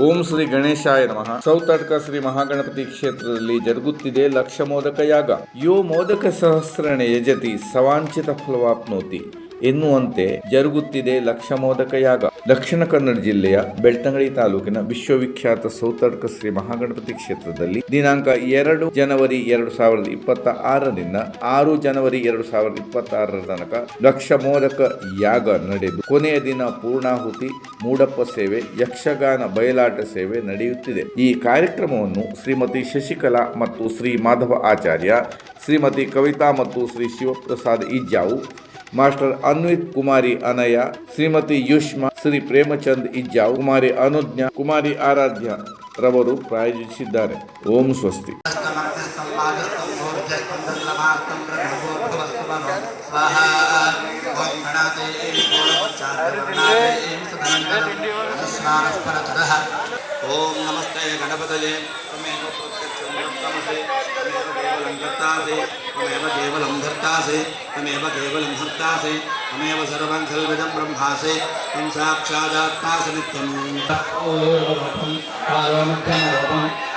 ಓಂ ಶ್ರೀ ಗಣೇಶಾಯ ನಮಃ. ಸೌತಡ್ಕ ಶ್ರೀ ಮಹಾಗಣಪತಿ ಕ್ಷೇತ್ರದಲ್ಲಿ ಜರುಗುತ್ತಿದೆ ಲಕ್ಷ ಮೋದಕ ಯಾಗ. ಯೋ ಮೋದಕ ಸಹಸ್ರಣ ಯಜತಿ ಸವಾಂಚಿತ ಫಲವಾಪ್ನೋತಿ. ಎನ್ನುವಂತೆ ಜರುಗುತ್ತಿದೆ ಲಕ್ಷ ಮೋದಕ ಯಾಗ. ದಕ್ಷಿಣ ಕನ್ನಡ ಜಿಲ್ಲೆಯ ಬೆಳ್ತಂಗಡಿ ತಾಲೂಕಿನ ವಿಶ್ವವಿಖ್ಯಾತ ಸೌತಡ್ಕ ಶ್ರೀ ಮಹಾಗಣಪತಿ ಕ್ಷೇತ್ರದಲ್ಲಿ ದಿನಾಂಕ ಎರಡು ಜನವರಿ ಎರಡು ಸಾವಿರದ ಇಪ್ಪತ್ತ ಆರರಿಂದ ಆರು ಜನವರಿ ಎರಡು ಸಾವಿರದ ಇಪ್ಪತ್ತಾರರ ತನಕ ಲಕ್ಷ ಮೋದಕ ಯಾಗ ನಡೆದು ಕೊನೆಯ ದಿನ ಪೂರ್ಣಾಹುತಿ, ಮೂಡಪ್ಪ ಸೇವೆ, ಯಕ್ಷಗಾನ, ಬಯಲಾಟ ಸೇವೆ ನಡೆಯುತ್ತಿದೆ. ಈ ಕಾರ್ಯಕ್ರಮವನ್ನು ಶ್ರೀಮತಿ ಶಶಿಕಲಾ ಮತ್ತು ಶ್ರೀ ಮಾಧವ ಆಚಾರ್ಯ, ಶ್ರೀಮತಿ ಕವಿತಾ ಮತ್ತು ಶ್ರೀ ಶಿವಪ್ರಸಾದ್ ಇಜ್ಜಾವು ಮಾಸ್ಟರ್ ಅನ್ವಿತ್ ಕುಮಾರಿ ಅನಯ ಶ್ರೀಮತಿ ಯುಷ್ಮಾ, ಶ್ರೀ ಪ್ರೇಮಚಂದ್ ಇಜ್ಜಾ ಕುಮಾರಿ ಅನುಜ್ಞಾ, ಕುಮಾರಿ ಆರಾಧ್ಯ ರವರು ಪ್ರಾಯೋಜಿಸಿದ್ದಾರೆ. ಓಂ ಸ್ವಸ್ತಿ. स्नानस्परतरः ॐ नमस्ते गणपत त्वमेव प्रत्यक्षे त्वमेव केवलं कर्तासि त्वमेव केवलं धर्तासि त्वमेव केवलं भर्तासि त्वमेव सर्वं खल्विदं ब्रह्मासि त्वं साक्षादात्मासि नित्यमूर्वरूपं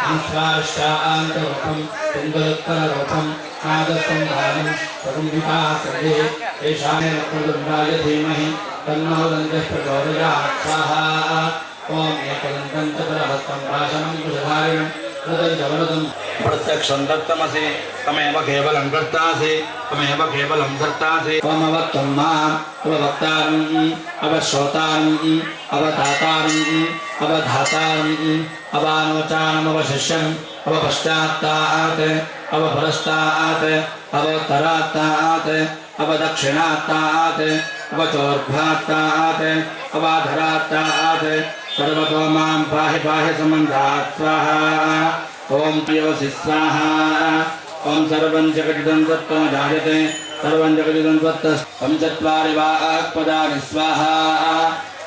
निःस्वाश्चान्तरूपं पिङ्गलोत्पलरूपं नादसंधानं प्रकुम्बिका सर्वे धीमहि। तन्नो दन्तः प्रचोदयात्साहा ॐ एकदन्तं च प्रहस्तं प्राशनं प्रत्यक्षं दत्तमसि, तमेव केवलं कर्तासि तमेव केवलं कर्तासि त्वमवत्वं माम् अववक्तारम् अवश्रोतारम् अवतातारम् अवधातारम् अवानोचानमवशिष्यम्। अवपश्चात्तात् अवपरस्तात् अवतरात्तात्, अवदक्षिणात्तात् अवचोर्भात्तात् अवाधरात्तात्, सर्वतो माँ पाहि पाहि समन्धात् स्वाहा। ॐ पियोसि स्वाहा। ॐ सर्वं जगदिदं तत्त्वं जायते, सर्वं जगदिदं त्वत्तं चत्वारि वाक्पदानि स्वाहा।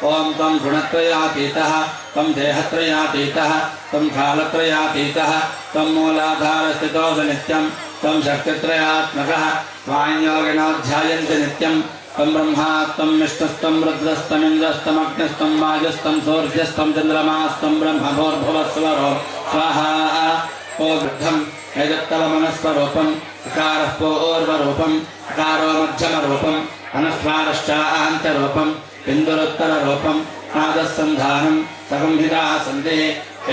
ॐ त्वं गुणत्रयातीतः, त्वं देहत्रयातीतः, त्वं कालत्रयातीतः त्वं मूलाधारस्थितोऽसि नित्यं त्वं शक्तित्रयात्मकः त्वाञ्योगिनो ध्यायन्ति नित्यं, त्वं ब्रह्मा, त्वं विष्णुस्तं रुद्रस्तमिन्द्रस्तमग्निस्तं वायुस्तं सूर्यस्तं चन्द्रमास्तं ब्रह्मभोर्भुवस्वरो, स्वाहा ओ वृद्धम् एतत्तव मनस्वरूपम् अकारः पूर्वरूपम्, अकारो मध्यमरूपम् अनुस्वारश्चान्तरूपम् बिन्दुरुत्तररूपम् नादस्सन्धानम् सगम्भिताः सन्ति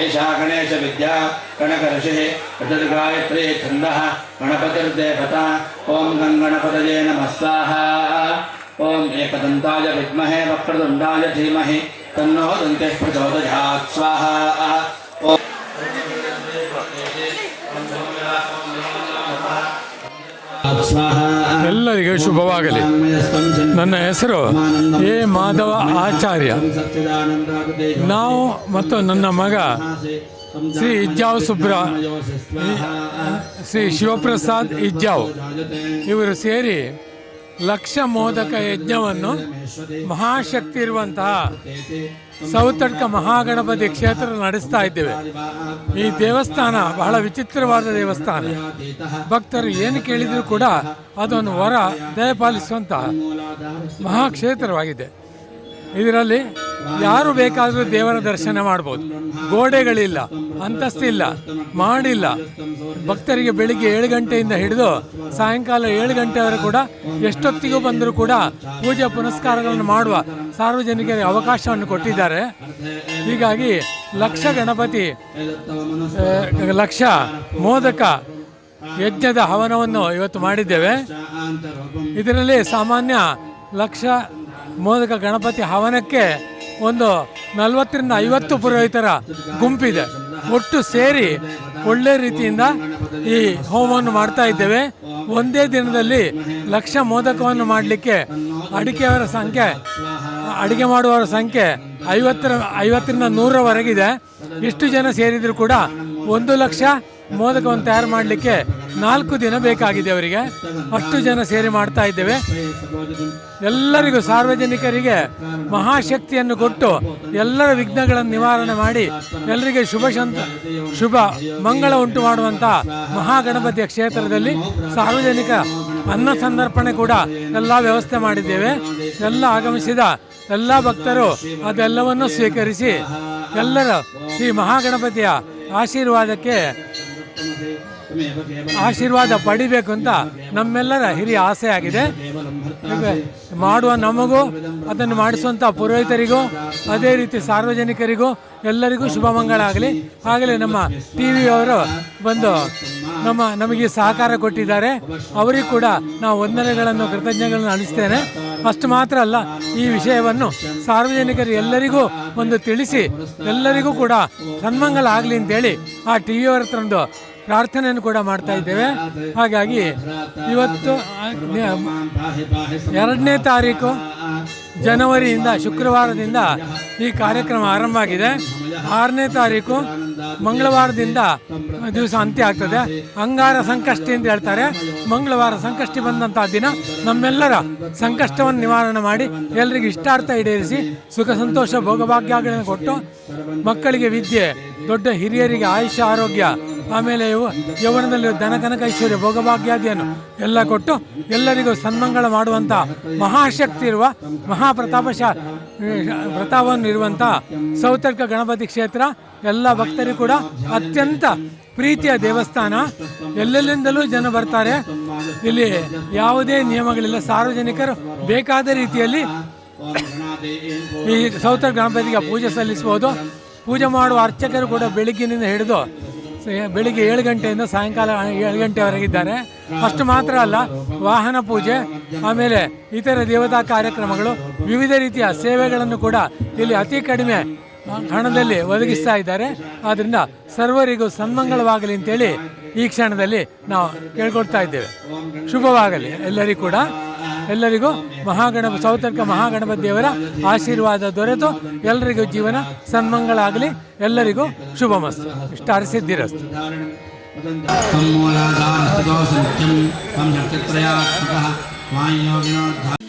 एषा गणेशविद्या गणकऋषिः ऋतुर्गायत्री छन्दः, गणपतिर्देवता। ॐ गङ्गणपतये नमः स्वाहा। ॐ एकदन्ताय विद्महे वक्रतुण्डाय धीमहि। तन्नो दन्तेः प्रचोदयात् स्वाहा। ॐ ಎಲ್ಲರಿಗೂ ಶುಭವಾಗಲಿ. ನನ್ನ ಹೆಸರು ಎ. ಮಾಧವ ಆಚಾರ್ಯ. ನಾವು ಮತ್ತು ನನ್ನ ಮಗ ಶ್ರೀ ಇಜ್ಜಾವ್ ಸುಬ್ರ ಶ್ರೀ ಶಿವಪ್ರಸಾದ್ ಇಜ್ಜಾವ್. ಇವರು ಸೇರಿ ಲಕ್ಷ ಮೋದಕ ಯಜ್ಞವನ್ನು ಮಹಾಶಕ್ತಿ ಇರುವಂತಹ ಸೌತಡ್ಕ ಮಹಾಗಣಪತಿ ಕ್ಷೇತ್ರ ನಡೆಸ್ತಾ ಇದ್ದೇವೆ. ಈ ದೇವಸ್ಥಾನ ಬಹಳ ವಿಚಿತ್ರವಾದ ದೇವಸ್ಥಾನ. ಭಕ್ತರು ಏನು ಕೇಳಿದರೂ ಕೂಡ ಅದೊಂದು ವರ ದಯಪಾಲಿಸುವಂತಹ ಮಹಾಕ್ಷೇತ್ರವಾಗಿದೆ. ಇದರಲ್ಲಿ ಯಾರು ಬೇಕಾದರೂ ದೇವರ ದರ್ಶನ ಮಾಡ್ಬೋದು. ಗೋಡೆಗಳಿಲ್ಲ, ಅಂತಸ್ತಿಲ್ಲ, ಮಾಡಿಲ್ಲ. ಭಕ್ತರಿಗೆ ಬೆಳಿಗ್ಗೆ ಏಳು ಗಂಟೆಯಿಂದ ಹಿಡಿದು ಸಾಯಂಕಾಲ ಏಳು ಗಂಟೆವರೆಗೂ ಕೂಡ ಎಷ್ಟೊತ್ತಿಗೂ ಬಂದರೂ ಕೂಡ ಪೂಜೆ ಪುನಸ್ಕಾರಗಳನ್ನು ಮಾಡುವ ಸಾರ್ವಜನಿಕರಿಗೆ ಅವಕಾಶವನ್ನು ಕೊಟ್ಟಿದ್ದಾರೆ. ಹೀಗಾಗಿ ಲಕ್ಷ ಗಣಪತಿ ಲಕ್ಷ ಮೋದಕ ಯಜ್ಞದ ಹವನವನ್ನು ಇವತ್ತು ಮಾಡಿದ್ದೇವೆ. ಇದರಲ್ಲಿ ಸಾಮಾನ್ಯ ಲಕ್ಷ ಮೋದಕ ಗಣಪತಿ ಹವನಕ್ಕೆ ಒಂದು ನಲವತ್ತರಿಂದ ಐವತ್ತು ಪುರೋಹಿತರ ಗುಂಪಿದೆ. ಒಟ್ಟು ಸೇರಿ ಒಳ್ಳೆ ರೀತಿಯಿಂದ ಈ ಹೋಮವನ್ನು ಮಾಡ್ತಾ ಇದ್ದೇವೆ. ಒಂದೇ ದಿನದಲ್ಲಿ ಲಕ್ಷ ಮೋದಕವನ್ನು ಮಾಡಲಿಕ್ಕೆ ಅಡಿಕೆಯವರ ಸಂಖ್ಯೆ, ಅಡಿಗೆ ಮಾಡುವವರ ಸಂಖ್ಯೆ ಐವತ್ತರ, ಐವತ್ತರಿಂದ ನೂರರವರೆಗಿದೆ. ಇಷ್ಟು ಜನ ಸೇರಿದರೂ ಕೂಡ ಒಂದು ಲಕ್ಷ ಮೋದಕವನ್ನು ತಯಾರು ಮಾಡಲಿಕ್ಕೆ ನಾಲ್ಕು ದಿನ ಬೇಕಾಗಿದೆ ಅವರಿಗೆ. ಅಷ್ಟು ಜನ ಸೇರಿ ಮಾಡ್ತಾ ಇದ್ದೇವೆ. ಎಲ್ಲರಿಗೂ ಸಾರ್ವಜನಿಕರಿಗೆ ಮಹಾಶಕ್ತಿಯನ್ನು ಕೊಟ್ಟು ಎಲ್ಲರ ವಿಘ್ನಗಳನ್ನು ನಿವಾರಣೆ ಮಾಡಿ ಎಲ್ಲರಿಗೆ ಶುಭ ಶಂತ, ಶುಭ ಮಂಗಳ ಉಂಟು ಮಾಡುವಂಥ ಮಹಾಗಣಪತಿಯ ಕ್ಷೇತ್ರದಲ್ಲಿ ಸಾರ್ವಜನಿಕ ಅನ್ನ ಸಂದರ್ಪಣೆ ಕೂಡ ಎಲ್ಲ ವ್ಯವಸ್ಥೆ ಮಾಡಿದ್ದೇವೆ. ಎಲ್ಲ ಆಗಮಿಸಿದ ಎಲ್ಲ ಭಕ್ತರು ಅದೆಲ್ಲವನ್ನು ಸ್ವೀಕರಿಸಿ ಎಲ್ಲರ ಶ್ರೀ ಮಹಾಗಣಪತಿಯ ಆಶೀರ್ವಾದಕ್ಕೆ ಆಶೀರ್ವಾದ ಪಡಿಬೇಕು ಅಂತ ನಮ್ಮೆಲ್ಲರ ಹಿರಿಯ ಆಸೆ ಆಗಿದೆ. ಮಾಡುವ ನಮಗೂ, ಅದನ್ನು ಮಾಡಿಸುವಂಥ ಪುರೋಹಿತರಿಗೂ, ಅದೇ ರೀತಿ ಸಾರ್ವಜನಿಕರಿಗೂ, ಎಲ್ಲರಿಗೂ ಶುಭ ಮಂಗಳ ಆಗಲಿ. ಆಗಲೇ ನಮ್ಮ ಟಿ ವಿಯವರು ಬಂದು ನಮ್ಮ, ನಮಗೆ ಸಹಕಾರ ಕೊಟ್ಟಿದ್ದಾರೆ. ಅವರಿಗೂ ಕೂಡ ನಾವು ವಂದನೆಗಳನ್ನು ಕೃತಜ್ಞಗಳನ್ನು ಅಳಿಸ್ತೇನೆ ಅಷ್ಟು ಮಾತ್ರ ಅಲ್ಲ, ಈ ವಿಷಯವನ್ನು ಸಾರ್ವಜನಿಕರು ಎಲ್ಲರಿಗೂ ಒಂದು ತಿಳಿಸಿ, ಎಲ್ಲರಿಗೂ ಕೂಡ ಸನ್ಮಂಗಲ ಆಗಲಿ ಅಂತೇಳಿ ಆ ಟಿ ವಿಯವರ ಹತ್ರ ಒಂದು ಪ್ರಾರ್ಥನೆಯನ್ನು ಕೂಡ ಮಾಡ್ತಾ ಇದ್ದೇವೆ. ಹಾಗಾಗಿ ಇವತ್ತು ಎರಡನೇ ತಾರೀಕು ಜನವರಿಯಿಂದ, ಶುಕ್ರವಾರದಿಂದ ಈ ಕಾರ್ಯಕ್ರಮ ಆರಂಭ ಆಗಿದೆ. ಆರನೇ ತಾರೀಕು ಮಂಗಳವಾರದಿಂದ ದಿವಸ ಅಂತ್ಯ ಆಗ್ತದೆ. ಅಂಗಾರ ಸಂಕಷ್ಟಿ ಅಂತ ಹೇಳ್ತಾರೆ. ಮಂಗಳವಾರ ಸಂಕಷ್ಟಿ ಬಂದಂತಹ ದಿನ ನಮ್ಮೆಲ್ಲರ ಸಂಕಷ್ಟವನ್ನು ನಿವಾರಣೆ ಮಾಡಿ ಎಲ್ಲರಿಗೂ ಇಷ್ಟಾರ್ಥ ಈಡೇರಿಸಿ ಸುಖ ಸಂತೋಷ ಭೋಗಭಾಗ್ಯಗಳನ್ನು ಕೊಟ್ಟು ಮಕ್ಕಳಿಗೆ ವಿದ್ಯೆ, ದೊಡ್ಡ ಹಿರಿಯರಿಗೆ ಆಯುಷ್ಯ, ಆರೋಗ್ಯ ಆಮೇಲೆ ಇವು ಯೌವನದಲ್ಲಿ ಧನ ಕನಕ ಐಶ್ವರ್ಯ ಭೋಗಭಾಗ್ಯಾದಿಯನ್ನು ಎಲ್ಲ ಕೊಟ್ಟು ಎಲ್ಲರಿಗೂ ಸನ್ಮಂಗಳ ಮಾಡುವಂಥ ಮಹಾಶಕ್ತಿ ಇರುವ ಮಹಾಪ್ರತಾಪಶ ಪ್ರತಾಪವನ್ನು ಇರುವಂಥ ಸೌತರ್ಕ ಗಣಪತಿ ಕ್ಷೇತ್ರ, ಎಲ್ಲ ಭಕ್ತರಿಗೂ ಕೂಡ ಅತ್ಯಂತ ಪ್ರೀತಿಯ ದೇವಸ್ಥಾನ. ಎಲ್ಲೆಲ್ಲಿಂದಲೂ ಜನ ಬರ್ತಾರೆ. ಇಲ್ಲಿ ಯಾವುದೇ ನಿಯಮಗಳಿಲ್ಲ. ಸಾರ್ವಜನಿಕರು ಬೇಕಾದ ರೀತಿಯಲ್ಲಿ ಈ ಸೌತರ್ ಗಣಪತಿಗೆ ಪೂಜೆ ಸಲ್ಲಿಸ್ಬೋದು ಪೂಜೆ ಮಾಡುವ ಅರ್ಚಕರು ಕೂಡ ಬೆಳಗ್ಗಿನಿಂದ ಹಿಡಿದು ಬೆಳಿಗ್ಗೆ ಏಳು ಗಂಟೆಯಿಂದ ಸಾಯಂಕಾಲ ಏಳು ಗಂಟೆವರೆಗಿದ್ದಾರೆ ಅಷ್ಟು ಮಾತ್ರ ಅಲ್ಲ, ವಾಹನ ಪೂಜೆ, ಆಮೇಲೆ ಇತರ ದೇವತಾ ಕಾರ್ಯಕ್ರಮಗಳು, ವಿವಿಧ ರೀತಿಯ ಸೇವೆಗಳನ್ನು ಕೂಡ ಇಲ್ಲಿ ಅತಿ ಕಡಿಮೆ ಹಣದಲ್ಲಿ ಒದಗಿಸ್ತಾ ಇದ್ದಾರೆ. ಆದ್ದರಿಂದ ಸರ್ವರಿಗೂ ಸನ್ಮಂಗಳವಾಗಲಿ ಅಂತೇಳಿ ಈ ಕ್ಷಣದಲ್ಲಿ ನಾವು ಕೇಳ್ಕೊಡ್ತಾ ಇದ್ದೇವೆ. ಶುಭವಾಗಲಿ ಎಲ್ಲರಿಗೂ ಕೂಡ. ಎಲ್ಲರಿಗೂ ಮಹಾಗಣಪ, ಸೌತರ್ಕ ಮಹಾಗಣಪ ದೇವರ ಆಶೀರ್ವಾದ ದೊರೆತು. ಎಲ್ಲರಿಗೂ ಜೀವನ ಸನ್ಮಂಗಳ ಆಗಲಿ. ಎಲ್ಲರಿಗೂ ಶುಭ ಮಸ್ತು ಇಷ್ಟ ಹರಿಸಿದ್ದಿರಸ್ತು ತಮ್ಮೂಲಾಧಾರಸ್ಥಿತೋ ಸತ್ಯಂ, ತಂ ಶಕ್ತಿತ್ರಯಾತ್ಮಕಃ ವಾಯುಯೋಗಿನೋದ್ಧಾರ